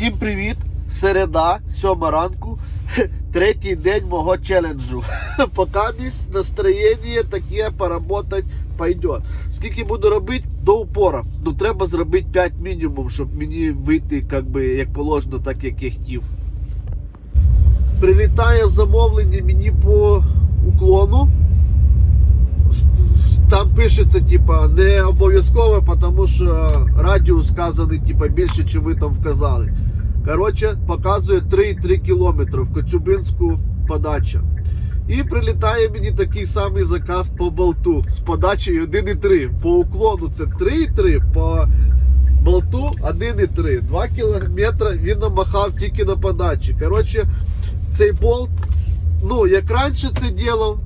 Всім привіт! Середа, сьома ранку, третій день мого челенджу. Поки місць настроєння таке поработать пойдет. Скільки буду робити до упора. Ну треба зробити 5 мінімум, щоб мені вийти як, би, як положено, так як я хотів. Прилітає замовлення мені по уклону. Там пишеться, типа, не обов'язково, тому що радіус сказаний, типа, більше, чи ви там вказали. Коротше, показує 3,3 кілометри в Коцюбинську подача. І прилітає мені такий самий заказ по болту з подачею 1,3. По уклону це 3,3, по болту 1,3. 2 кілометри він намахав тільки на подачі. Коротше, цей болт, ну, як раніше це ділав,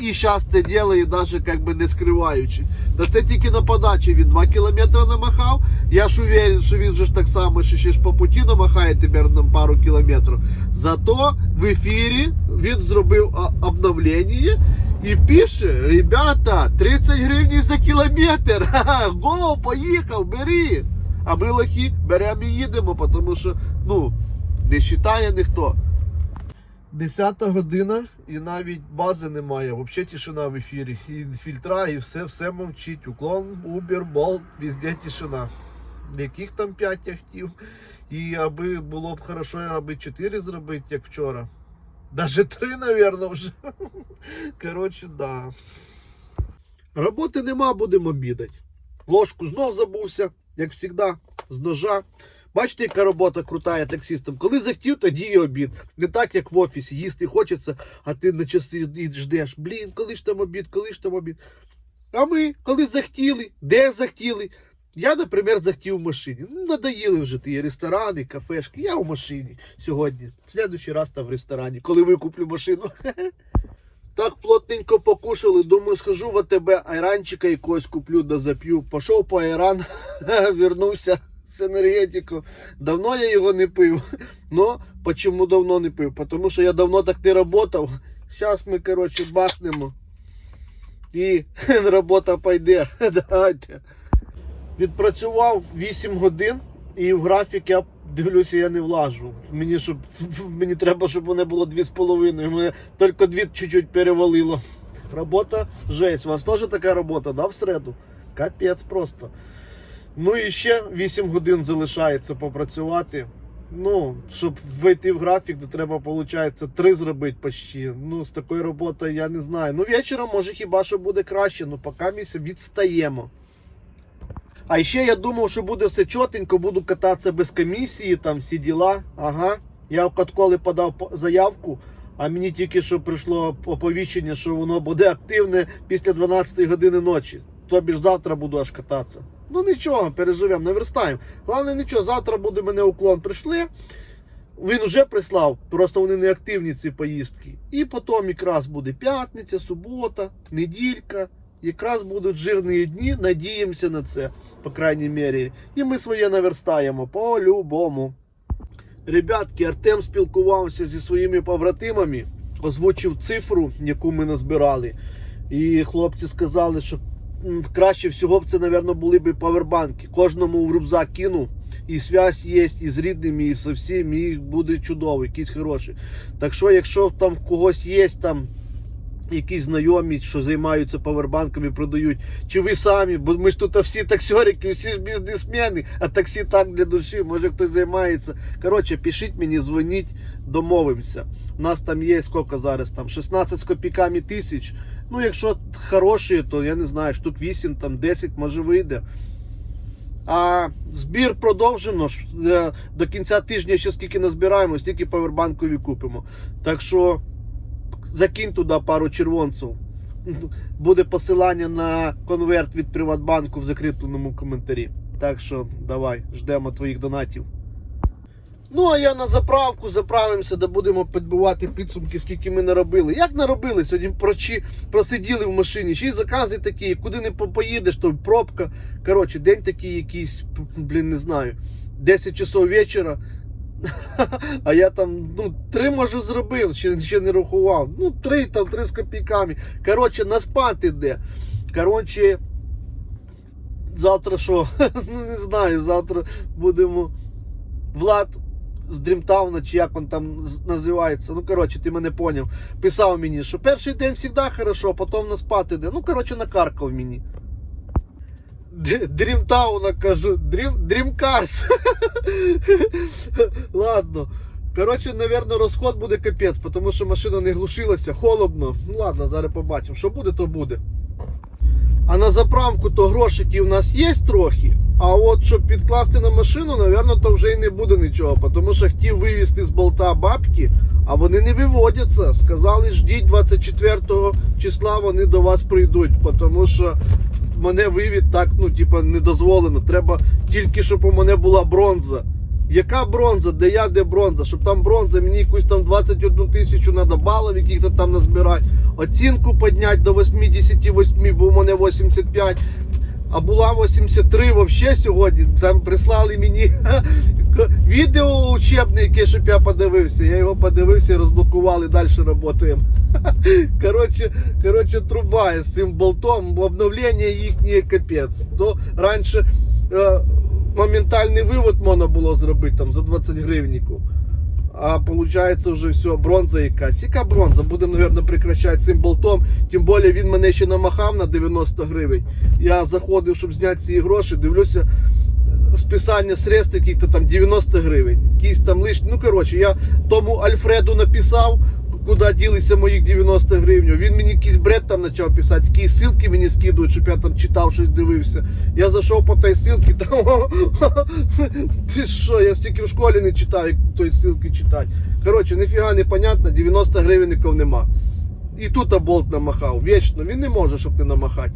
і зараз це ділає, навіть как би не скриваючи. Та це тільки на подачі він 2 кілометри намахав. Я ж уверен, що він же так само ж по путі намахає тепер на пару кілометрів. Зато в ефірі він зробив обновлення і пише: ребята, 30 гривень за кілометр. Го, поїхав, бери. А ми лохи беремо і їдемо, тому що ну, не вважає ніхто. 10 година і навіть бази немає. Взагалі тишина в ефірі. І фільтра, і все, все мовчить. Уклон, Uber, Bolt, везде тишина. Яких там 5 я хотів. І аби було б хорошо, аби 4 зробити, як вчора. Даже 3, мабуть, вже. Коротше, да. Роботи нема, будемо обідати. Ложку знов забувся, як завжди, з ножа. Бачите, яка робота крута є таксистом. Коли захотів, тоді і обід. Не так, як в офісі. Їсти хочеться, а ти на часи ждеш. Блін, коли ж там обід, коли ж там обід. А ми, коли захотіли, де захотіли. Я, наприклад, захотів в машині. Ну, надоїли вже ті ресторани, кафешки. Я в машині сьогодні. В следующий раз там в ресторані, коли викуплю машину. Так плотненько покушали. Думаю, схожу в АТБ, айранчика якогось куплю да зап'ю. Пішов по айран, вернувся з енергетиком. Давно я його не пив. Ну, чому давно не пив? Тому що я давно так не працював. Зараз ми, коротше, бахнемо. І робота пойде. Давайте. Відпрацював 8 годин і в графік я дивлюся, я не влажу. Мені щоб мені треба, щоб мене було 2,5. Мене тільки дві чуть-чуть перевалило. Робота жесть. У вас теж така робота, да, в середу? Капець просто. Ну і ще 8 годин залишається попрацювати. Ну, щоб вийти в графік, то треба, виходить, 3 зробити почти. Ну, з такою роботою я не знаю. Ну, вечором може хіба що буде краще, ну поки ми відстаємо. А ще я думав, що буде все чотенько, буду кататися без комісії, там всі діла. Ага. Я в Катколи подав заявку, а мені тільки що прийшло оповіщення, що воно буде активне після 12 години ночі. Тобі ж завтра буду аж кататися. Ну нічого, переживемо, наверстаємо. Головне нічого, завтра буде мене уклон. Прийшли. Він вже прислав, просто вони не активні ці поїздки. І потім якраз буде п'ятниця, субота, неділька. Якраз будуть жирні дні, надіємося на це, по крайній мірі. І ми своє наверстаємо по-любому. Ребятки, Артем спілкувався зі своїми побратимами, озвучив цифру, яку ми назбирали. І хлопці сказали, що краще всього б це, мабуть, були б павербанки. Кожному в рюкзак кинув. І связь є, і з рідними, і з всім, і буде чудово, якийсь хороший. Так що, якщо там в когось є там якісь знайомі, що займаються павербанками, продають, чи ви самі, бо ми ж тут всі таксьорики, всі ж бізнесмени, а таксі так для душі, може хтось займається. Коротше, пишіть мені, дзвоніть, домовимося. У нас там є скільки зараз, там 16 з копійками тисяч. Ну, якщо хороші, то я не знаю, штук 8, там 10 може вийде. А збір продовжено. Е, До кінця тижня ще скільки назбираємо, стільки павербанкові купимо. Так що закинь туди пару червонців. Буде посилання на конверт від Приватбанку в закріпленому коментарі. Так що давай, ждемо твоїх донатів. Ну, а я на заправку заправимося, де будемо підбивати підсумки, скільки ми наробили. Як наробили? Сьогодні прочі, просиділи в машині, ще й закази такі, куди не по- поїдеш, то пробка. Коротше, день такий якийсь, блін, не знаю. 10 часов вечора. А я там, ну, три може зробив, ще, ще не рахував. Ну, три там, три з копійками. Коротше, на спад іде. Коротше, завтра що? ну не знаю, завтра будемо Влад з Дрімтауна, чи як він там називається. Ну, коротше, ти мене поняв. Писав мені, що перший день завжди хорошо, а потім на спати йде. Ну, коротше, накаркав мені. Дрімтауна кажу, Дрім, Дрімкарс. Ладно. Коротше, наверное, розход буде капець, тому що машина не глушилася, холодно. Ну ладно, зараз побачимо. Що буде, то буде. А на заправку то грошики в нас є трохи. А от щоб підкласти на машину, напевно, то вже і не буде нічого. Тому що хотів вивезти з болта бабки, а вони не виводяться. Сказали, ждіть 24 числа, вони до вас прийдуть. Тому що мене вивід так, ну, типа, не дозволено. Треба тільки, щоб у мене була бронза. Яка бронза? Де я, де бронза? Щоб там бронза, мені якусь там 21 тисячу треба балів, яких-то там назбирати. Оцінку підняти до 88, бо у мене 85. А була 83 взагалі сьогодні. Там прислали мені відео учебне, яке щоб я подивився. Я його подивився і розблокували, далі працюємо. Коротше, коротше, труба з цим болтом, обновлення їхнє капець. То раніше е, моментальний вивод можна було зробити там за 20 гривніків. А виходить вже все, бронза якась. Яка бронза? Будемо, мабуть, прекращати цим болтом. Тим більше він мене ще намахав на 90 гривень. Я заходив, щоб зняти ці гроші, дивлюся. Списання средств яких-то там 90 гривень. Якісь там лишні. Ну, коротше, я тому Альфреду написав, куди ділися моїх 90 гривень. Він мені якийсь бред там почав писати, якісь ссылки мені скидують, щоб я там читав щось дивився. Я зайшов по той ссылці, там ти що, я стільки в школі не читав, як той ссылки читати. Коротше, ніфіга не понятно, 90 гривенників нема. І тут болт намахав. Вічно, він не може, щоб не намахати.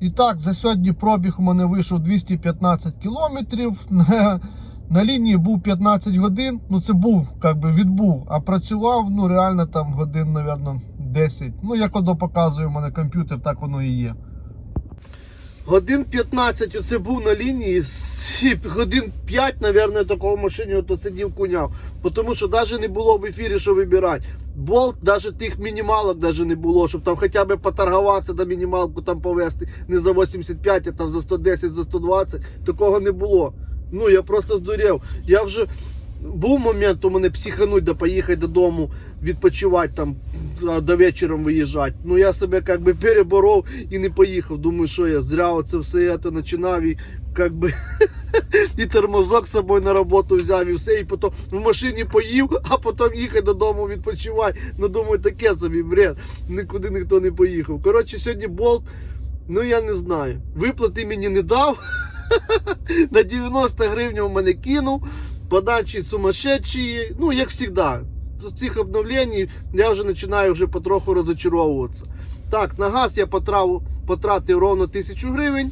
І так, за сьогодні пробіг у мене вийшов 215 кілометрів. На, лінії був 15 годин. Ну це був, як би відбув. А працював, ну реально там годин, напевно, 10. Ну, як воно показує у мене комп'ютер, так воно і є. Годин 15 оце був на лінії, годин 5, напевно, такого в машині ото сидів куняв. Тому що навіть не було в ефірі, що вибирати. Болт, навіть тих мінімалок навіть не було, щоб там хоча б поторгуватися до мінімалку там повезти не за 85, а там за 110, за 120. Такого не було. Ну я просто здурів. Я вже був момент у мене психануть, да поїхати додому, відпочивати там, до вечора виїжджати. Ну я себе як би переборов і не поїхав. Думаю, що я зря оце все це починав і як би і тормозок з собою на роботу взяв, і все, і потім в машині поїв, а потім їхати додому відпочивати. Ну думаю, таке собі бред. Нікуди ніхто не поїхав. Коротше, сьогодні болт, ну я не знаю. Виплати мені не дав. На 90 гривень у мене кинув. Подачі сумасшедші, ну як завжди. З цих обновлень я вже починаю вже потроху розочаровуватися. Так, на газ я потратив, потратив ровно 1000 гривень.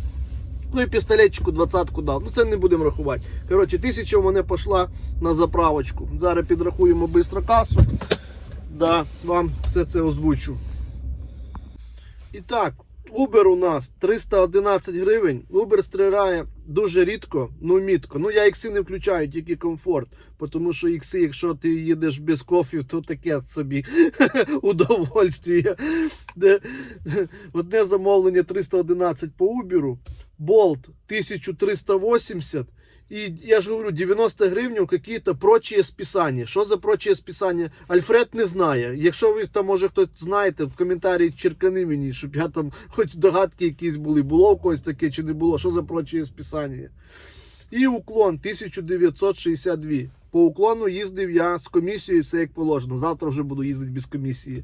Ну і пістолетчику двадцятку дав. Ну це не будемо рахувати. Коротше, тисяча у мене пішла на заправочку. Зараз підрахуємо швидко касу. Да, вам все це озвучу. І так, Uber у нас 311 гривень. Uber стріляє дуже рідко, ну мітко. Ну я ікси не включаю, тільки комфорт. Тому що ікси, якщо ти їдеш без кофів, то таке собі удовольствие. Одне замовлення 311 по Uber, Bolt 1380. І я ж говорю, 90 гривень какие-то прочие списання. Що за прочие списання? Альфред не знає. Якщо ви там, може хтось знаєте, в коментарі черкани мені, щоб я там хоч догадки якісь були. Було в когось таке чи не було. Що за прочие списання? І уклон 1962. По уклону їздив я з комісією, все як положено. Завтра вже буду їздити без комісії.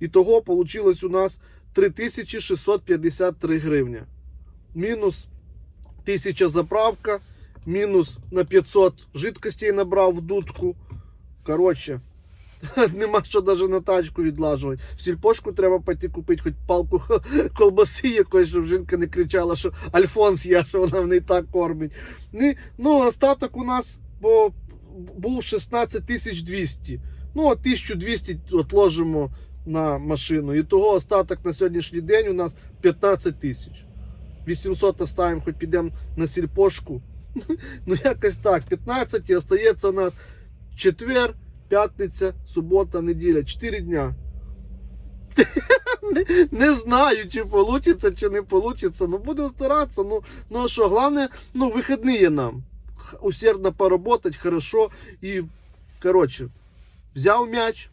І того вийшло у нас 3653 гривня. Мінус 1000 заправка, мінус на 500 жидкостей набрав в дудку. Коротше, нема що навіть на тачку відлажувати. В сільпошку треба пойти купити хоч палку колбаси якоїсь, щоб жінка не кричала, що Альфонс є, що вона в неї так кормить. Ну, остаток у нас по, був 16 200. Ну, а 1200 отложимо на машину. І того остаток на сьогоднішній день у нас 15 тисяч. 800 оставимо, хоч підемо на сільпошку. Ну, якось так. 15 і остається у нас четвер, п'ятниця, субота, неділя. 4 дня. Не, знаю, чи вийде, чи не вийде. Ну, будемо старатися. Ну, ну що, головне, ну, вихідні є нам. усердно поработать, хорошо. І, коротше, взяв м'яч.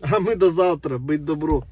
А ми до завтра. Будь добро.